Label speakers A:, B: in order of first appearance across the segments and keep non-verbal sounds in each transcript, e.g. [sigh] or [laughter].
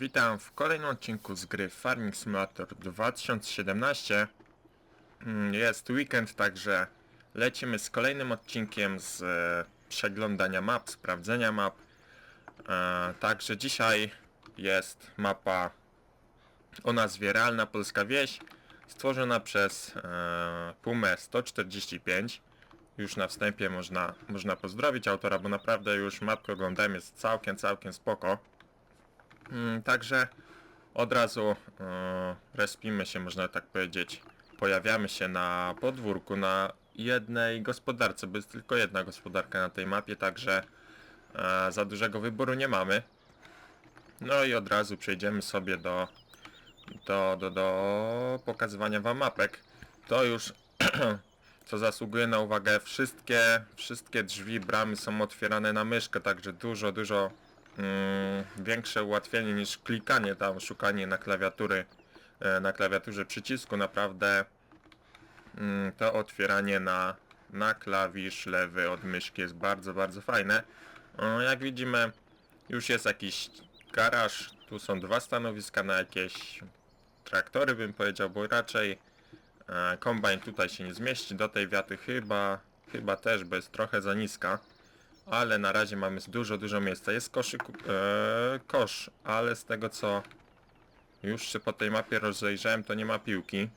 A: Witam w kolejnym odcinku z gry Farming Simulator 2017. Mm, Jest weekend, także lecimy z kolejnym odcinkiem z e, przeglądania map, sprawdzenia map. E, Także dzisiaj jest mapa o nazwie Realna Polska Wieś, stworzona przez e, Pumę 145. Już na wstępie można, można pozdrowić autora, bo naprawdę już mapkę oglądałem, jest całkiem, całkiem spoko. Mm, Także od razu e, respimy się, można tak powiedzieć. Pojawiamy się na podwórku, na jednej gospodarce, bo jest tylko jedna gospodarka na tej mapie, także e, za dużego wyboru nie mamy. No i od razu przejdziemy sobie do, do, do, do pokazywania wam mapek. To już [clears throat] co zasługuje na uwagę, wszystkie, wszystkie drzwi, bramy są otwierane na myszkę, także dużo, dużo mm, większe ułatwienie niż klikanie tam, szukanie na klawiatury, e, na klawiaturze przycisku, naprawdę mm, to otwieranie na, na klawisz lewy od myszki jest bardzo, bardzo fajne. Jak widzimy, już jest jakiś garaż, tu są dwa stanowiska na jakieś traktory bym powiedział, bo raczej kombajn tutaj się nie zmieści, do tej wiaty chyba, chyba też, bo jest trochę za niska ale na razie mamy dużo, dużo miejsca. Jest koszyk, e, kosz, ale z tego co już się po tej mapie rozejrzałem, to nie ma piłki.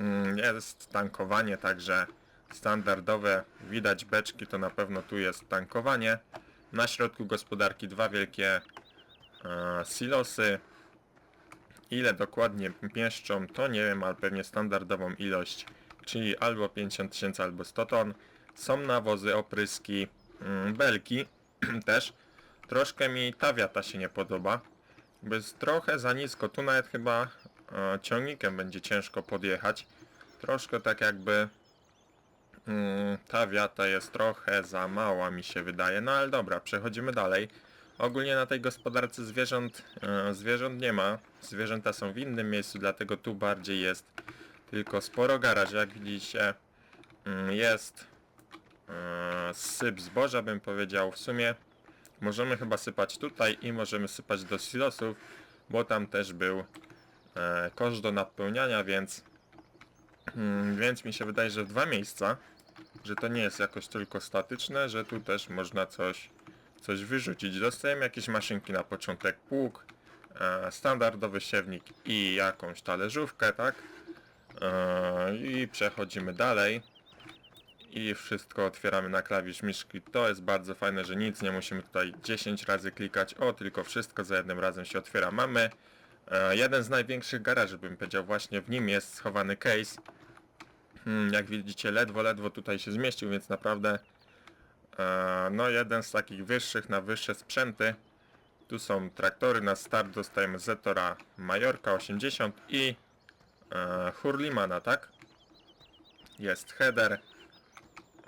A: Mm, Jest tankowanie, także standardowe, widać beczki, to na pewno tu jest tankowanie. Na środku gospodarki dwa wielkie e, silosy. Ile dokładnie mieszczą, to nie wiem, ale pewnie standardową ilość, czyli albo 50 tysięcy, albo 100 ton. Są nawozy, opryski, belki [clears throat] też. Troszkę mi ta wiata się nie podoba, bo jest trochę za nisko. Tu nawet chyba e, ciągnikiem będzie ciężko podjechać. Troszkę tak jakby mm, ta wiata jest trochę za mała mi się wydaje. No ale dobra, przechodzimy dalej. Ogólnie na tej gospodarce zwierząt, e, zwierząt nie ma. Zwierzęta są w innym miejscu, dlatego tu bardziej jest tylko sporo garaży. Jak widzicie mm, jest syp zboża bym powiedział. W sumie możemy chyba sypać tutaj i możemy sypać do silosów, bo tam też był e, kosz do napełniania, więc mm, więc mi się wydaje, że w dwa miejsca, że to nie jest jakoś tylko statyczne, że tu też można coś coś wyrzucić. Dostajemy jakieś maszynki na początek, pług, e, standardowy siewnik i jakąś talerzówkę, tak? E, I przechodzimy dalej. I wszystko otwieramy na klawisz myszki. To jest bardzo fajne, że nic nie musimy tutaj 10 razy klikać. O, tylko wszystko za jednym razem się otwiera. Mamy e, jeden z największych garaży, bym powiedział. Właśnie w nim jest schowany case. Hmm, jak widzicie, ledwo, ledwo tutaj się zmieścił, więc naprawdę E, No jeden z takich wyższych na wyższe sprzęty. Tu są traktory na start, dostajemy Zetora Majorka 80 i e, Hurlimana, tak? Jest header.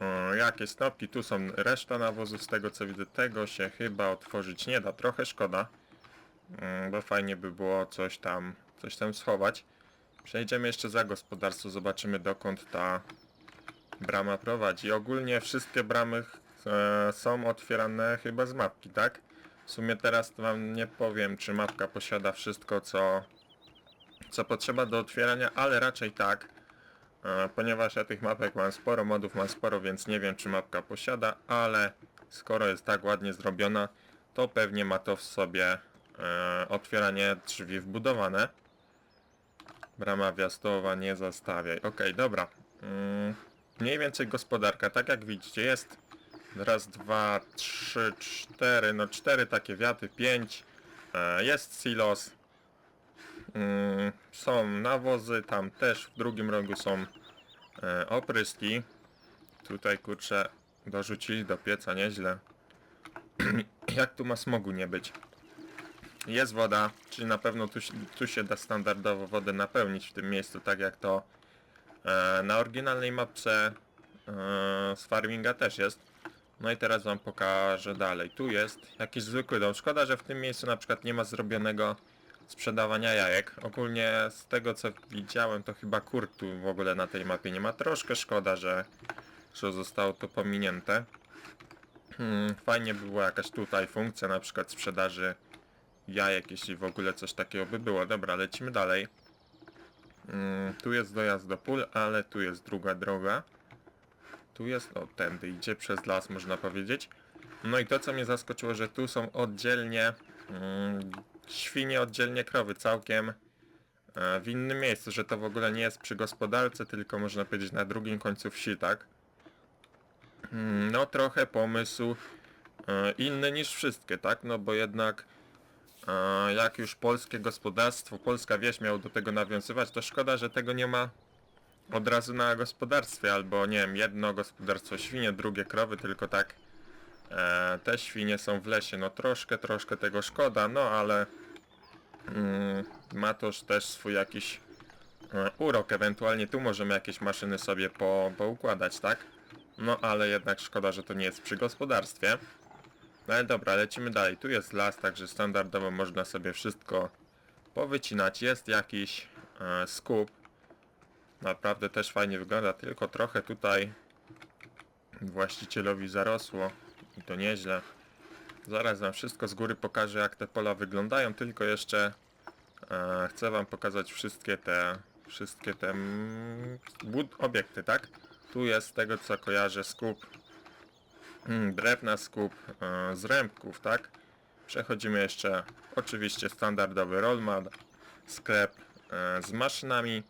A: E, jakieś stopki, tu są reszta nawozu, z tego co widzę, tego się chyba otworzyć nie da, trochę szkoda. Mm, bo fajnie by było coś tam, coś tam schować. Przejdziemy jeszcze za gospodarstwo, zobaczymy dokąd ta brama prowadzi. Ogólnie wszystkie bramy e, są otwierane chyba z mapki, tak? W sumie teraz wam nie powiem, czy mapka posiada wszystko, co, co potrzeba do otwierania, ale raczej tak. E, ponieważ ja tych mapek mam sporo, modów mam sporo, więc nie wiem, czy mapka posiada, ale skoro jest tak ładnie zrobiona, to pewnie ma to w sobie e, otwieranie drzwi wbudowane. Brama wjazdowa nie zastawiaj. Okej, dobra. Mm, mniej więcej gospodarka, tak jak widzicie, jest raz, dwa, trzy, cztery, no cztery takie wiaty, pięć. E, jest silos. Mm, są nawozy, tam też w drugim rogu są opryski. Tutaj kurczę dorzucili do pieca nieźle. [clears throat] jak tu ma smogu nie być? Jest woda, czyli na pewno tu, tu się da standardowo wodę napełnić w tym miejscu, tak jak to e, na oryginalnej mapce e, z farminga też jest. No i teraz wam pokażę dalej. Tu jest jakiś zwykły dom. Szkoda, że w tym miejscu na przykład nie ma zrobionego sprzedawania jajek. Ogólnie z tego co widziałem, to chyba kur tu w ogóle na tej mapie nie ma. Troszkę szkoda, że, że zostało to pominięte. Hmm, fajnie by była jakaś tutaj funkcja na przykład sprzedaży jajek, jeśli w ogóle coś takiego by było. Dobra, lecimy dalej. Mm, tu jest dojazd do pól, ale tu jest druga droga. Tu jest, o tędy idzie przez las można powiedzieć. No i to co mnie zaskoczyło, że tu są oddzielnie mm, świnie, oddzielnie krowy, całkiem e, w innym miejscu, że to w ogóle nie jest przy gospodarce, tylko można powiedzieć na drugim końcu wsi, tak? Mm, No trochę pomysł e, inny niż wszystkie, tak? No bo jednak e, jak już polskie gospodarstwo, polska wieś miało do tego nawiązywać, to szkoda, że tego nie ma od razu na gospodarstwie, albo nie wiem, jedno gospodarstwo świnie, drugie krowy, tylko tak e, te świnie są w lesie. No troszkę, troszkę tego szkoda, no ale mm, ma to też swój jakiś e, urok, ewentualnie tu możemy jakieś maszyny sobie po, poukładać, tak? No ale jednak szkoda, że to nie jest przy gospodarstwie. No ale dobra, lecimy dalej. Tu jest las, także standardowo można sobie wszystko powycinać. Jest jakiś e, skup. Naprawdę też fajnie wygląda, tylko trochę tutaj właścicielowi zarosło i to nieźle. Zaraz wam wszystko z góry pokażę jak te pola wyglądają, tylko jeszcze e, chcę wam pokazać wszystkie te wszystkie te mm, obiekty, tak? Tu jest tego co kojarzę skup mm, drewna, skup e, z rębków, tak? Przechodzimy jeszcze oczywiście standardowy rollmat, sklep e, z maszynami,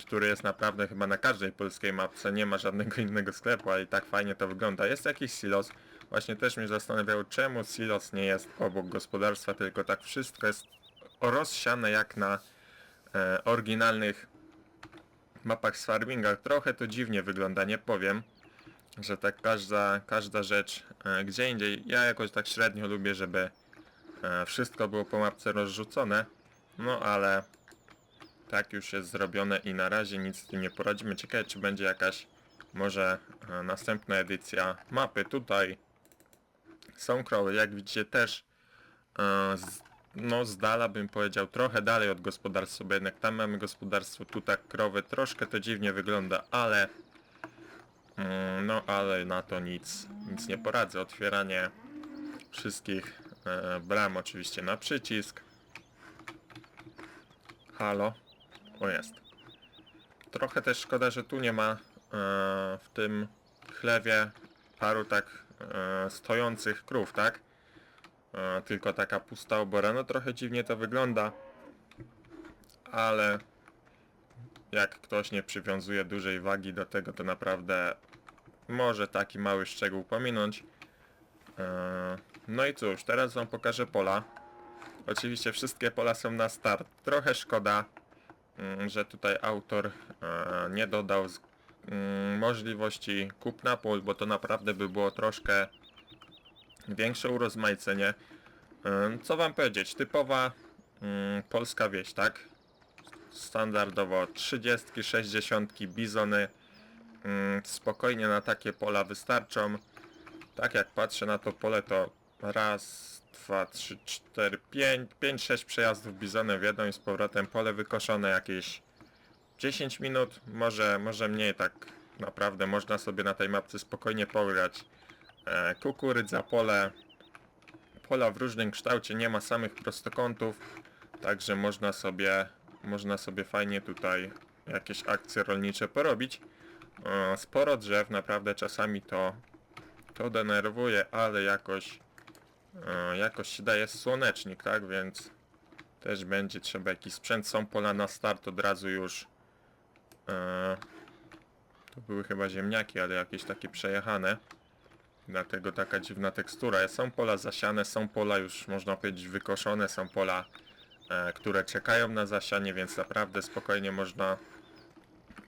A: który jest naprawdę chyba na każdej polskiej mapce, nie ma żadnego innego sklepu, ale i tak fajnie to wygląda. Jest jakiś silos, właśnie też mnie zastanawiało czemu silos nie jest obok gospodarstwa, tylko tak wszystko jest rozsiane jak na e, oryginalnych mapach z farminga. Trochę to dziwnie wygląda, nie powiem, że tak każda, każda rzecz e, gdzie indziej. Ja jakoś tak średnio lubię, żeby e, wszystko było po mapce rozrzucone, no ale tak już jest zrobione i na razie nic z tym nie poradzimy. Ciekawe czy będzie jakaś może e, następna edycja mapy. Tutaj są krowy, jak widzicie też e, z, no z dala bym powiedział trochę dalej od gospodarstwa, bo jednak tam mamy gospodarstwo, tu tak krowy, troszkę to dziwnie wygląda, ale mm, no ale na to nic, nic nie poradzę. Otwieranie wszystkich e, bram oczywiście na przycisk. Halo? O jest. Trochę też szkoda, że tu nie ma e, w tym chlewie paru tak e, stojących krów, tak? E, tylko taka pusta obora. No trochę dziwnie to wygląda, ale jak ktoś nie przywiązuje dużej wagi do tego, to naprawdę może taki mały szczegół pominąć. E, no i cóż, teraz wam pokażę pola. Oczywiście wszystkie pola są na start. Trochę szkoda, że tutaj autor e, nie dodał mm, możliwości kupna pól, bo to naprawdę by było troszkę większe urozmaicenie. E, Co wam powiedzieć? Typowa mm, polska wieś, tak? Standardowo 30, 60, bizony. Mm, Spokojnie na takie pola wystarczą. Tak jak patrzę na to pole, to raz, dwa, trzy, cztery, pięć, pięć, sześć przejazdów bizonem w jedną i z powrotem pole wykoszone jakieś 10 minut, może, może mniej, tak naprawdę można sobie na tej mapce spokojnie pograć. E, kukurydza, pole, pola w różnym kształcie, nie ma samych prostokątów, także można sobie, można sobie fajnie tutaj jakieś akcje rolnicze porobić. E, sporo drzew, naprawdę czasami to, to denerwuje, ale jakoś, jakoś się daje słonecznik, tak, więc też będzie trzeba jakiś sprzęt, są pola na start od razu już. E, to były chyba ziemniaki, ale jakieś takie przejechane. Dlatego taka dziwna tekstura. Są pola zasiane, są pola już można powiedzieć wykoszone, są pola, e, które czekają na zasianie, więc naprawdę spokojnie można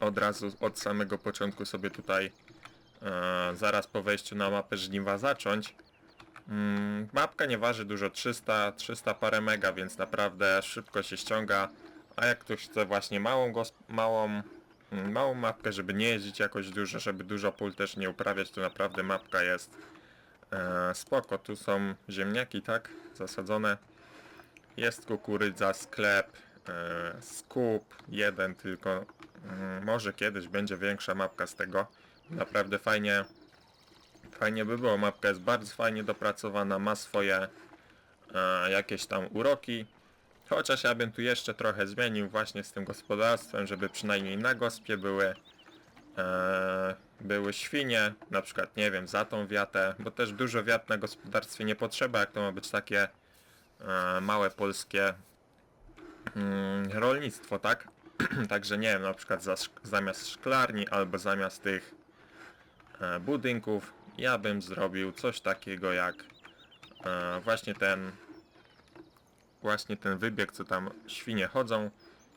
A: od razu, od samego początku sobie tutaj e, zaraz po wejściu na mapę żniwa zacząć. Mm, mapka nie waży dużo, 300, 300 parę mega, więc naprawdę szybko się ściąga. A jak ktoś chce właśnie małą, małą, mm, małą mapkę, żeby nie jeździć jakoś dużo, żeby dużo pól też nie uprawiać, to naprawdę mapka jest e, spoko. Tu są ziemniaki, tak? Zasadzone. Jest kukurydza, sklep, e, skup, jeden tylko. Mm, może kiedyś będzie większa mapka z tego. Naprawdę fajnie, fajnie by było. Mapka jest bardzo fajnie dopracowana, ma swoje e, jakieś tam uroki. Chociaż ja bym tu jeszcze trochę zmienił właśnie z tym gospodarstwem, żeby przynajmniej na gospie były e, były świnie, na przykład nie wiem, za tą wiatę, bo też dużo wiat na gospodarstwie nie potrzeba, jak to ma być takie e, małe polskie mm, rolnictwo, tak? [clears throat] Także nie wiem, na przykład za, zamiast szklarni albo zamiast tych e, budynków, ja bym zrobił coś takiego jak e, właśnie ten właśnie ten wybieg, co tam świnie chodzą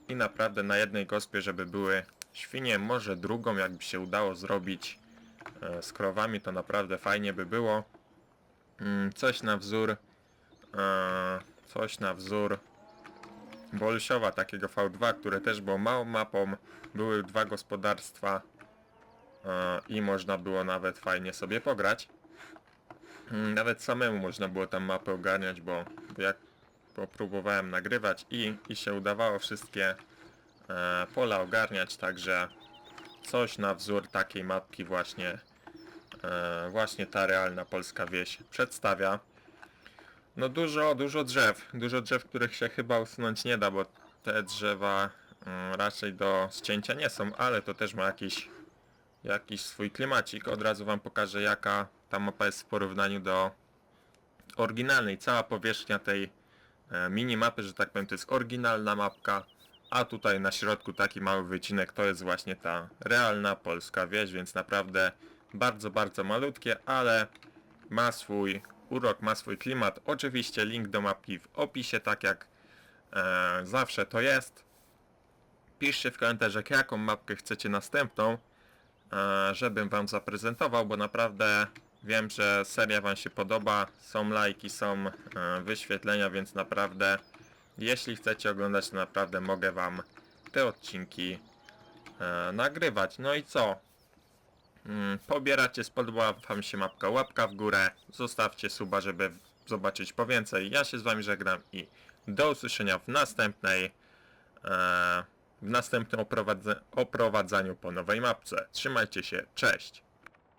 A: i naprawdę na jednej gospie, żeby były świnie, może drugą, jakby się udało zrobić e, z krowami, to naprawdę fajnie by było. Mm, Coś na wzór e, coś na wzór Bolsiowa takiego V2, które też było małą mapą, były dwa gospodarstwa i można było nawet fajnie sobie pograć. Mm, Nawet samemu można było tam mapę ogarniać, bo jak popróbowałem nagrywać i, i się udawało wszystkie e, pola ogarniać, także coś na wzór takiej mapki właśnie e, właśnie ta realna polska wieś przedstawia. No dużo, dużo drzew, dużo drzew, których się chyba usunąć nie da, bo te drzewa mm, raczej do ścięcia nie są, ale to też ma jakiś jakiś swój klimacik. Od razu wam pokażę jaka ta mapa jest w porównaniu do oryginalnej. Cała powierzchnia tej e, minimapy, że tak powiem, to jest oryginalna mapka, a tutaj na środku taki mały wycinek to jest właśnie ta realna polska wieś, więc naprawdę bardzo, bardzo malutkie, ale ma swój urok, ma swój klimat. Oczywiście link do mapki w opisie, tak jak e, zawsze to jest. Piszcie w komentarzach jaką mapkę chcecie następną, żebym wam zaprezentował, bo naprawdę wiem, że seria wam się podoba, są lajki, są e, wyświetlenia, więc naprawdę jeśli chcecie oglądać, to naprawdę mogę wam te odcinki e, nagrywać. No i co? Mm, Pobieracie, spodobała wam się mapka, łapka w górę, zostawcie suba, żeby zobaczyć po więcej. Ja się z wami żegnam i do usłyszenia w następnej e, w następnym oprowadzaniu po nowej mapce. Trzymajcie się, cześć!